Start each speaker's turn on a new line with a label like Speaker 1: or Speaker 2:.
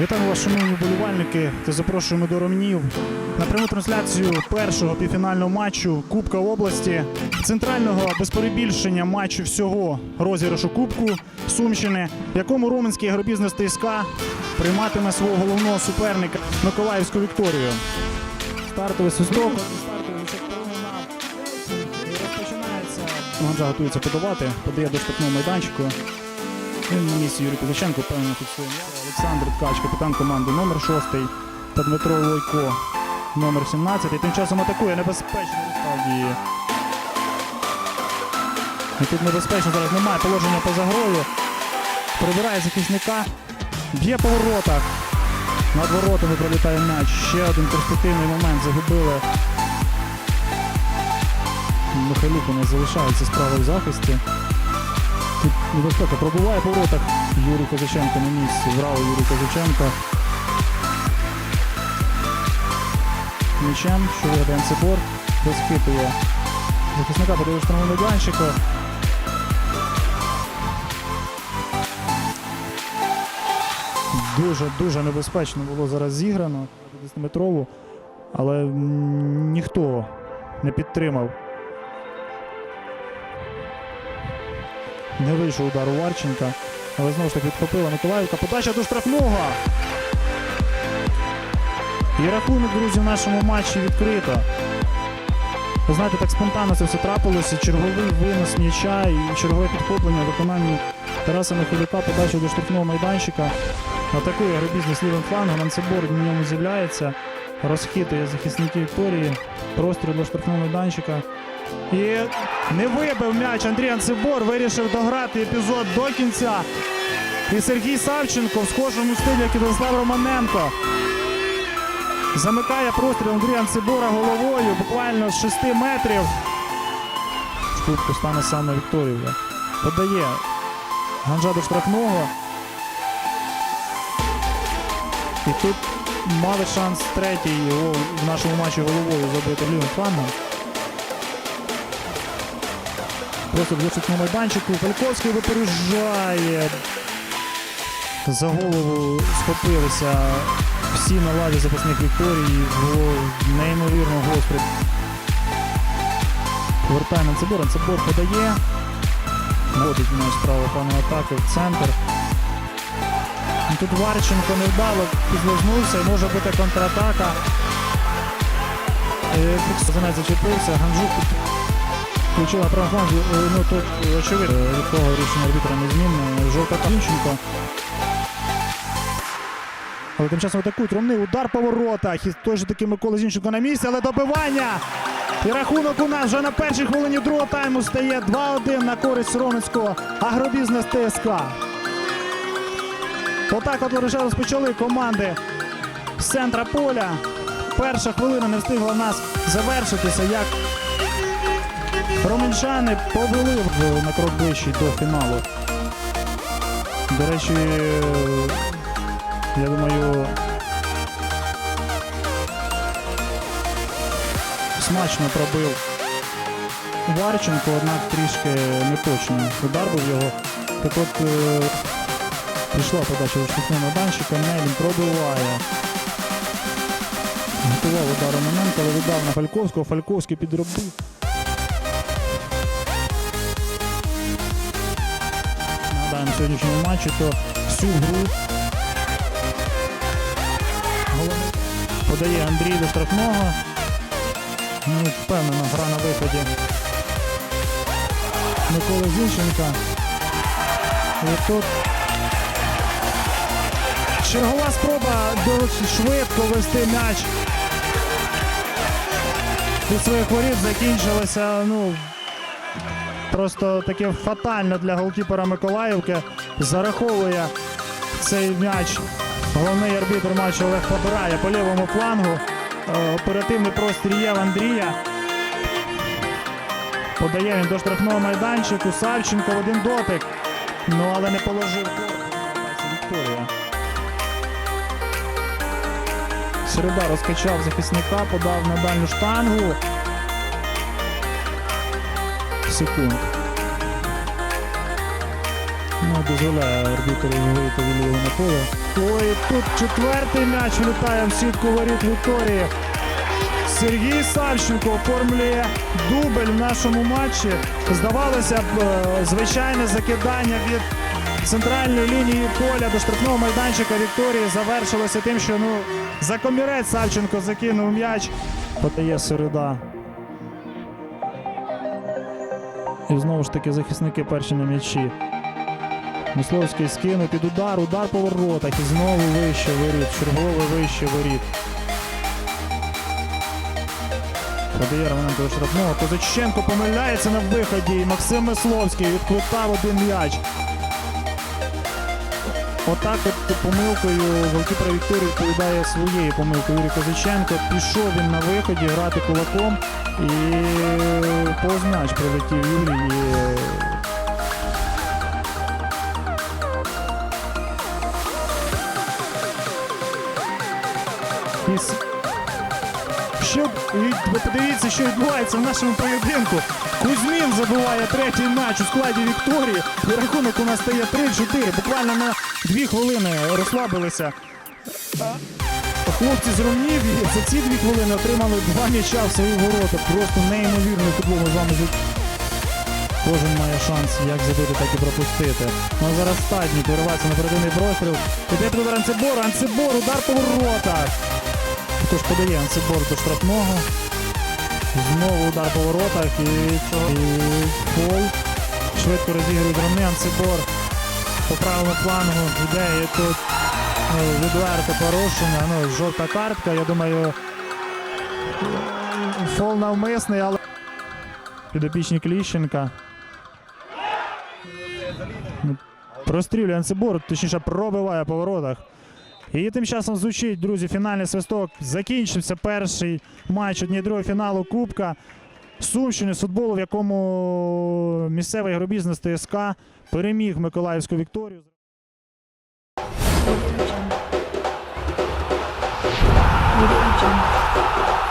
Speaker 1: Вітаємо вас, шановні вболівальники, та запрошуємо до Ромнів на пряму трансляцію першого півфінального матчу Кубка області, центрального без перебільшення матчу всього розіграшу Кубку Сумщини, в якому Роменський агробізнес ТСК прийматиме свого головного суперника Миколаївську Вікторію. Стартовий свисток. Ганджа готується подавати, подає до штрафного майданчику. На місці Юрій Козаченко, певно, фіксує. Олександр Ткач, капітан команди номер 6 та Дмитро Лойко, номер 17. І тим часом атакує небезпечно насправді. Тут небезпечно зараз немає положення поза грою. Прибирає захисника, б'є по воротах. Над воротами пролітає м'яч. Ще один перспективний момент загубили. Михайлюк у нас залишається справа в захисті. Тут небезпека пробуває по воротах. Юрій Козаченко на місці. Браво Юрій Козаченко. Мічем, що виграє Анцебор, розхитує захисника подає штрафному майданчику. Дуже-дуже небезпечно було зараз зіграно 10-метрову, але ніхто не підтримав Не вийшов удар у Варченка, але знову ж таки відхопила Миколаївка. Подача до штрафного. І рахунок, друзі, в нашому матчі відкрито. Ви знаєте, так спонтанно це все трапилося. Черговий винос м'яча і чергове підхоплення в виконанні Тараса Михайлюка, подача до штрафного майданчика. Атакує агробізнес лівим флангом, Анцебор в ньому з'являється, розхитує захисників Вікторії, простріл до штрафного майданчика. І не вибив м'яч Андрій Анцебор, вирішив дограти епізод до кінця. І Сергій Савченко в схожому стилі, як і Владислав Романенко. Замикає простріл Андрія Анцебора головою буквально з 6 метрів. Штутку стане саме Вікторія. Подає Ганжа до штрафного. І тут мали шанс третій гол в нашому матчі головою забити лівим флангом. Просто в на майданчику. Фальковський випереджає. За голову схопилися всі на лаві запасних Вікторії. Було неймовірно гостро. Повертає на Цибор. Цибор подає. Наводить м'яч справа плану атаки в центр. Тут Варченко невдало підлознувся і може бути контратака. Е, Фікс за неї зачепився. Ганжук включила правий. Е, Ну тут е, очевидно від того рішення арбітра незмінне. Жовта Калінченко. Але тим часом атакують Ромний удар по воротах. І той же таки Микола Зінченко на місці, але добивання. І рахунок у нас вже на першій хвилині другого тайму стає 2-1 на користь Роменського агробізнес ТСК. Отак от вже розпочали команди з центра поля. Перша хвилина не встигла нас завершитися, як романчани повели на крок ближчий до фіналу. До речі, я думаю, смачно пробив Варченко, однак трішки неточно. Удар був його. Так от е, Пішла подача до штрафного майданчика, Мелін пробиває. Готував удар Романенко, але віддав на Фальковського. Фальковський підробив. Нагадаємо сьогоднішньому матчі, то всю гру подає Андрій до штрафного. Ну, впевнена гра на виході Миколи Зінченка. І тут Чергова спроба досить швидко вести м'яч. Від своїх воріт закінчилася, ну, просто таке фатально для голкіпера Миколаївки. Зараховує цей м'яч. Головний арбітр матчу Олег Побирає по лівому флангу. Е, Оперативний прострій є в Андрія. Подає він до штрафного майданчику. Савченко в один дотик. Ну, але не положив. Вікторія. Середа розкачав захисника, подав на дальню штангу. Секунд. Ну, дозволяє арбітру вийти вліво на поле. Ой, тут четвертий м'яч влітає в сітку воріт Вікторії. Сергій Савченко оформлює дубль в нашому матчі. Здавалося б, е, звичайне закидання від центральної лінії поля до штрафного майданчика Вікторії завершилося тим, що ну, за комірець Савченко закинув м'яч. Подає середа. І знову ж таки захисники перші на м'ячі. Мисловський скинув під удар, удар по воротах і знову вище воріт, чергове вище воріт. Подає Романенко до штрафного. Козаченко помиляється на виході. І Максим Мисловський відквитав один м'яч. Отак от помилкою голкіпер Вікторії відповідає своєю помилкою Юрій Козаченко. Пішов він на виході грати кулаком і познач прилетів Юрій. І... С- що ви подивіться, що відбувається в нашому поєдинку. Кузьмін забиває третій матч у складі Вікторії. І рахунок у нас стає 3-4. Буквально на дві хвилини розслабилися. Хлопці з Ромнів і за ці дві хвилини отримали два м'яча в свої ворота. Просто неймовірний футбол ми з вами зі- Кожен має шанс як забити, так і пропустити. Ну а зараз стадні виривається на передовий простріл. Під удар Анцебору, Анцебор, удар по воротах. Хто ж подає Анцебор до штрафного. Знову удар по воротах і, і фол. Швидко розігрують Ромни. Анцебор по правому флангу йде тут ну, відверте порушення. Ну, жовта картка. Я думаю, фол навмисний, але підопічні Кліщенка. Ну, Прострілює Анцебор, точніше пробиває по воротах. І тим часом звучить, друзі, фінальний свисток. Закінчився перший матч однієї другого фіналу Кубка Сумщини з футболу, в якому місцевий гробізнес ТСК переміг Миколаївську Вікторію.
Speaker 2: Thank Jungle.